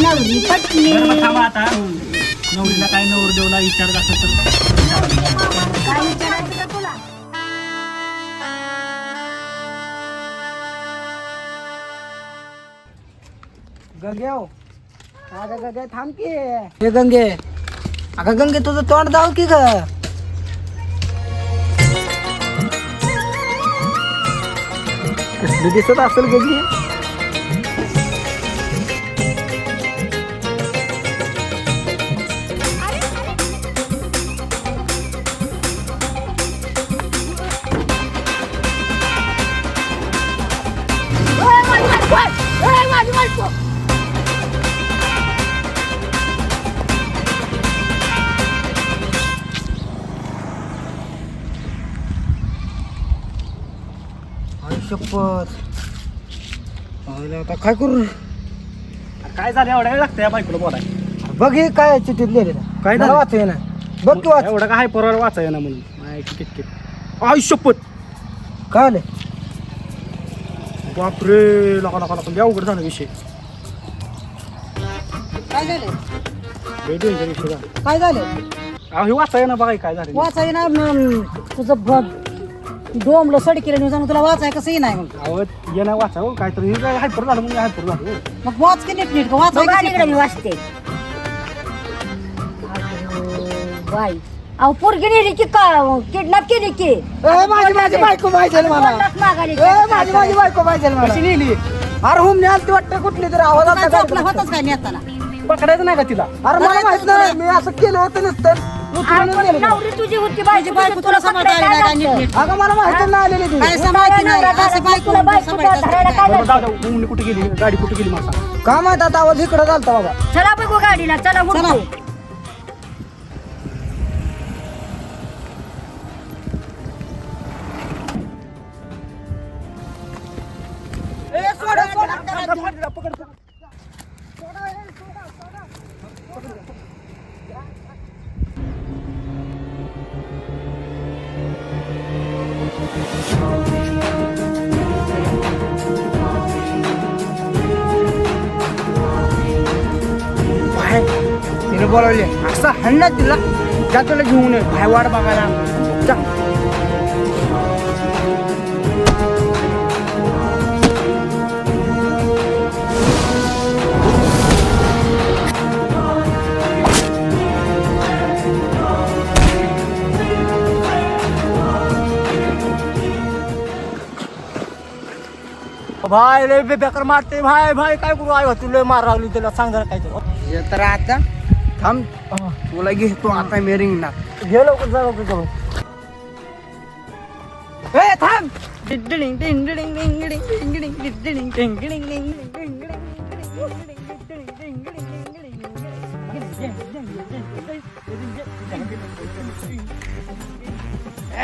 नवरी पटली बरं, मग थांबा आता. नवरीला काय नवर देवला विचारत असेल तर. काय विचारायचं का तुला? गंगे हो. अगं गंगे थांब की. हे गंगे. अगं गंगे तुझं तोंड जाऊ की ग? दिसत असेल गंगे? आता काय करू? काय झालं? एवढ्या वेळ लागतं या बायकोला बोलाय बघ हे काय चिठ्ठीत लिहिलेलं. काय झालं? वाचू ना बघ की वाच. एवढं काय पोरावर वाचाय ना म्हणून? किटकिट. आय शपथ. काय आलं? बापरे लका लका लका. लय अवघड झाला विषय. काय झालं? लय danger विषय झाला काय झालं? अहो हे वाचाय ना बघा हे काय झालं. वाचाय ना म, तुझं बघ. डोमलं सडकीला नेऊन जाणं तुला वाचाय कसंही नाही? मग ये नाही वाचा हो काहीतरी. हे काय हायपर झालं म्हणून हायपर झालं हो. मग वाच की नीट नीट वाचाय बघा कसं तिकडे मी वाचते. बाई. अहो पोरगी नेली की का? किडनॅप केली की? ए, माझी माझी बायको पाहिजे मला. पन्नास मागायली. ए, माझी माझी बायको पाहिजे मला. कशी नेली? अरे हुम आलती वाटतं कुठली तरी. आवाज झोपला. होताच काय नेताना पकडायचं नाही का तिला? अरे मला माहीत नाही मी असं केलं होतं नुसतं. नेलं. नवरी तुझी होती बायको तुला सांभाळता आली नाही का नीट? अगं मला माहिती नाही आलेली ती. काय सांभाळती नाही असं बायको तुला बायको धरायला काय बरं जाऊ द्या मुंगली कुठे गेली? गाडी कुठे गेली मला सांग. का माहीत आता आवाज इकडे झालता बाबा. चला बघू गाडीला चला उठू बाहेर बोलावले. असं हल्ला तिला त्या तुला घेऊन ये. बाहेर वाट बघायला. जा. भाई रे बेकार मारते भाई भाई काय करू? आई तुला मार लागली त्याला. सांग जरा काय तर आता थांब. तुला घेतो आता मी रिंगणार घे लवकर जा लवकर जाऊ ए थांब.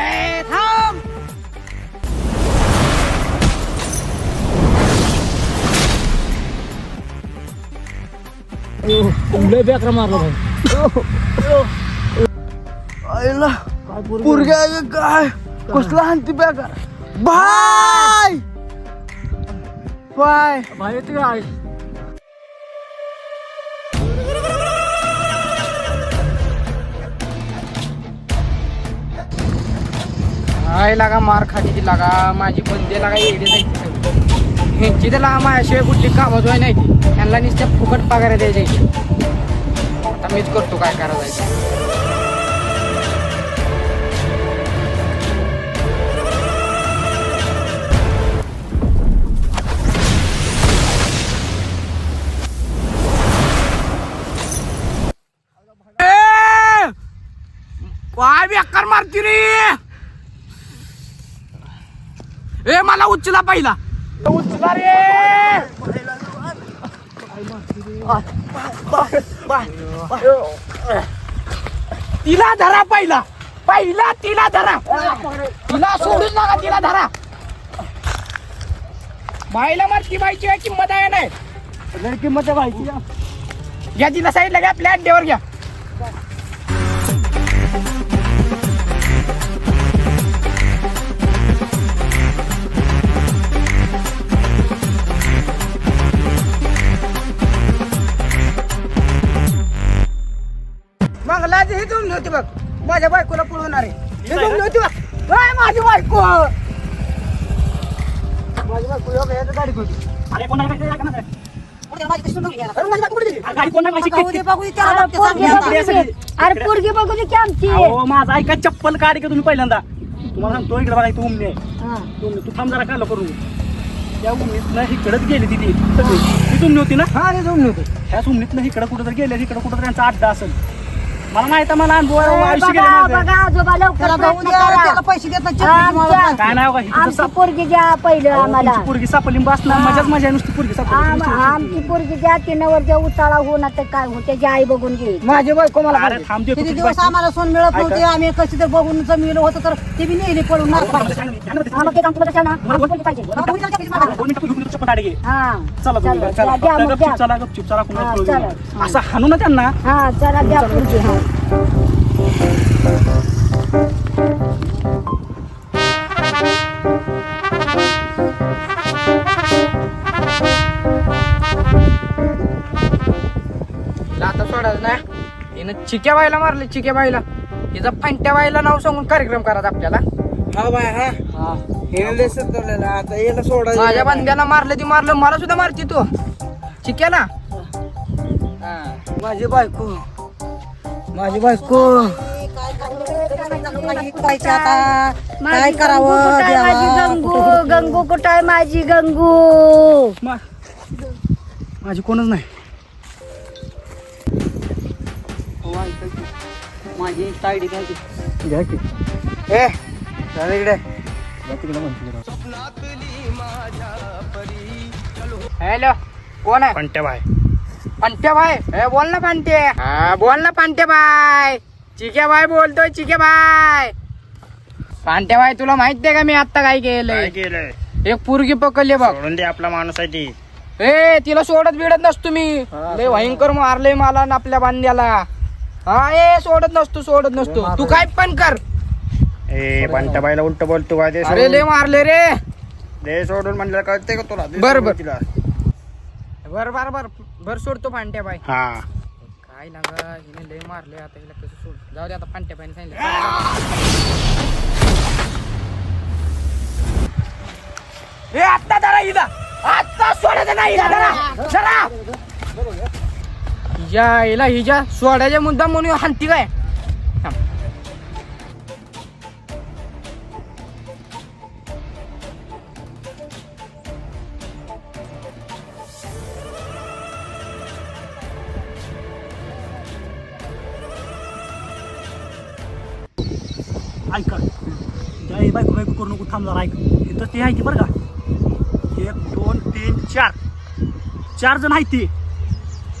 ए थांब लय बेकार मारला भाई आईला पुरग्या काय? कसला बेकार? बाय! बाय! भाई येते का आई? आय लागा मार खाली लागा. माझी बंदे लागा येडे जायची सगळी ह्यांची तर लागा माझ्याशिवाय कुठली कामं होय नाही. ती त्यांना नुसत्या फुकट पगार द्यायची. आता मीच करतो काय करायचं. काय बेकार मारती रे! ए मला उचला पहिला. उचला रे! तिला धरा पहिला. पहिला तिला धरा. तिला सोडून नका तिला धरा. बाईला मारती बाईची किंमत आहे नाही? किंमत आहे बाईची. घ्या तिला साईडला घ्या आपल्या अड्ड्यावर घ्या. मंगलाच ही जमली होती बघ. माझ्या बायकोला पळवणार आहे. ही जमली होती बघ. माझी बायको. माझी होती अरे माझी बायको कुठे गेली? गाडी बघते, पोरगी बघू आता. दे. अरे पोरगी बघू दे की आमची. अहो माझा ऐका चप्पल काढ का तुम्ही पहिल्यांदा. तुम्हाला सांगतो इकडे बघा आहे हा. तू तू थांब जरा काय करून. त्या उमणीतनं इकडंच गेली ती ती सगळी ती होती ना? हा रे जमली होती. ह्या सुमनीतनं इकडं कुठं तर गेले इकडं कुठं तर त्यांचा अड्डा असेल. मला माहीत आहे मला अनुभव आहे, ए, आयुष्य गेलं बघा माझं. बघा आजोबा लवकर त्याला जाऊ प्रयत्न द्या, करा. त्याला पैसे देत नाही, चटणी तुम्हाला आमच्या- सांगते. काय नाही बघा इथं आमची जसं पोरगी द्या पहिलं आम्हाला पोरगी सापली बसणार मजाच मजा आहे नुसती पोरगी आम- आमची पोरगी द्या तिनं ज्या उताळा होऊन आता काय हो त्याची आई बघून घे माझी बायको मला अरे पाहिजे. थांब दे, किती तुझी दिवस बायको. आम्हाला सोन मिळत नव्हते ऐका. आम्ही कशी तर बघून जमिलं होतं तर ते बी नेली पळून मार पाहिजे. मग ते काम तुला कशाला? मला पोरगी पाहिजे दोन मिनिटं घेऊन चप्पल आड घे हा चला चला, चला द्या मग गपचूप द्या. चला गपचूप चला कुणाला हा, चला. देऊ. असं हाणू ना त्यांना हा चला द्या पोरगी हा आता सोडायचं ना. हिनं चिक्या बाईला मारले चिक्या बाईला. हिचा फांट्या बाईला नाव सांगून कार्यक्रम करायचा आपल्याला. हा बाय हा. हे. सतवलेला आता याला सोडा माझ्या बांध्याला मारलं ती मारलं मला सुद्धा मारती तू. चिक्याला? माझी बायको. माझी बायको. आता काय करावं गंगू कुठं आहे? माझी? गंगू गंगू कुठं आहे माझी गंगू? मा- माझी कोणच नाही. माझी तायडी घ्या की. ए इकडे. हॅलो कोण आहे? पंट्या बाय पंट्या बाय. ए बोल ना पंटे हा बोल ना पंट्या बाय. चिक्या बाय बोलतोय चिक्या बाय. पांट्या बाय तुला माहीत आहे का मी आता काय केलंय? केलंय? एक पुरगी पकडली बघ. सोडून दे आपला माणूस आहे ती ए तिला सोडत बिडत नसतो मी. लय भयंकर मारलंय मला ना आपल्या बांध्याला हा ए सोडत नसतो सोडत नसतो. तू काय पण कर. ए पंट्या बायला उलट बोलतो काय ते अरे लय मारले रे. दे सोडून म्हणलं कळते का तुला? दे बरं, सोडून बरं. तिला. बर बर बर. बर सोडतो फांट्या बाय. हा. काय लागा हिने लय मारले आता हिला कसं सोड. जाऊ दे आता फांट्या बाईने सांगितलं. ए आत्ता जरा हिला. आत्ता सोडायचं नाही हिला जरा जरा हिच्या हिला हिच्या सोडायच्या मुद्दा म्हणून हानती काय? ऐका. जय बायको बायको करू नको थांब जरा ऐक. इथं ते आहे की बरं का? एक दोन तीन चार. चार जण आहेत ते.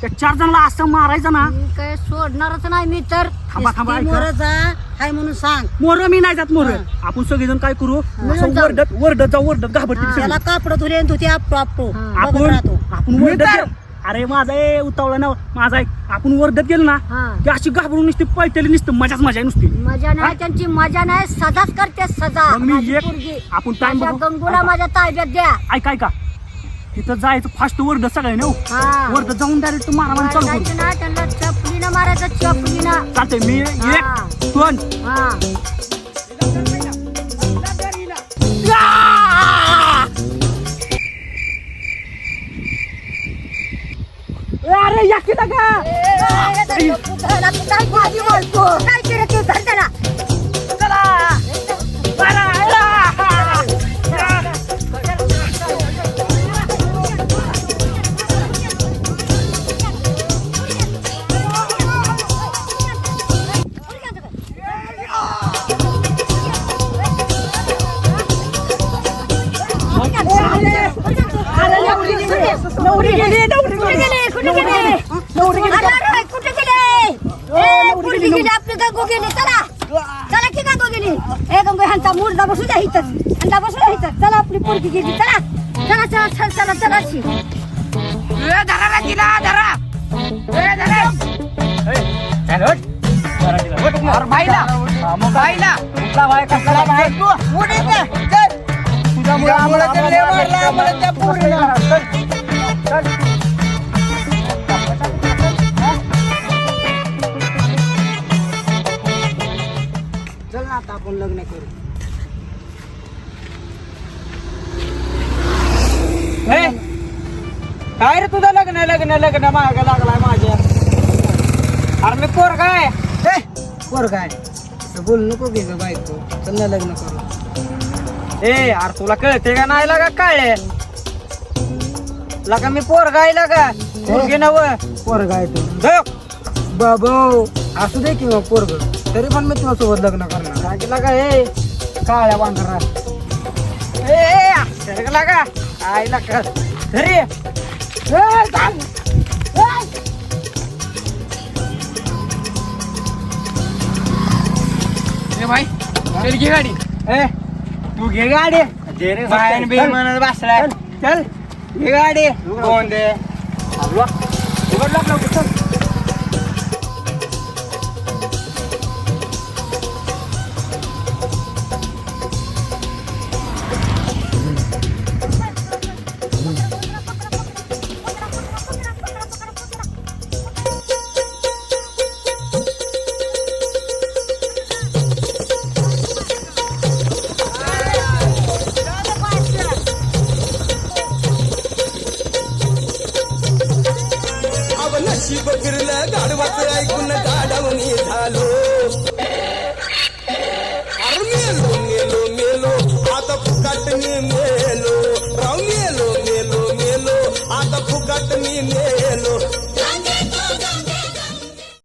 त्या चार जणांना असं मारायचं ना मी काय सोडणारच नाही मी तर. थांबा थांबा ऐका. हाय म्हणून सांग. मोर मी नाही जात मोर. आपण सगळेजण काय करू? असं जाऊ. वरडत वरडत जाऊ वरडत घाबरते सगळी. त्याला कापड धुले तुझी आपटो आपटो. बघत आपण राहतो. आपण वरडत. अरे माझा ए उतावळा ना माझा एक आपण वरडत गेलो ना हा. ते अशी घाबरून नुसती पळतेली नुसतं मजाच मजा आहे नुसती. मजा नाही त्यांची मजा नाही सजाच करते सजा मग मी माझी एक- पोरगी. आपण time माझ्या बघू. गंगूला ऐका. माझ्या ताब्यात द्या. ऐका ऐका. तिथं जायचं फास्ट वरडत सगळ्या ना हा? वरडत जाऊन डायरेक्ट मारा चालू करू. मारायचं ना त्यांना चपलीनं मारायचं चपलीनं. चालतंय मी हा. एक दोन. हा. अरे या की नका काय केलं ते धर पोरगी गेली, आपली गंगू गेली. चला. चला की गंगू गेली. ए गंगू ह्यांचा मुर्दा बसू द्या इथंच ह्यांचा बसू द्या इथंच चला आपली पोरगी गेली. चला. चला चला चला चला चला. अशी. ए, धरा रे तिला धरा. ए, धरा. अरे बाईला. बाईला. आम्हाला ते लय मारलं, आम्हाला त्या पोरीला. आता आपण लग्न करू. हे, काय रे तुझं लग्न लग्न लग्न माग लागलाय माझ्या? अरे मी पोर काय पोर काय बोल नको घे ग बायको. चल ना लग्न करू. ए अरे तुला कळते का नाही लागा काय लगा मी पोर काय लागा. पोरगी नव. पोर काय तू. बाबो असू दे की मग पोरग. तरी पण मी तुझ्यासोबत लग्न करणार. काय का हे काळ्या पांढरा ए, ए अरे लागा. ए, थांब. ए. भाई चल घे गाडी. ए तू घे गाडी. बाहेर बी म्हणत बसलाय. चल घे गाडी. कोण दे? चल बाबाच ऐकून काढवणी झालो. अरे मेलो मेलो मेलो. आता फुकाट मी मेलो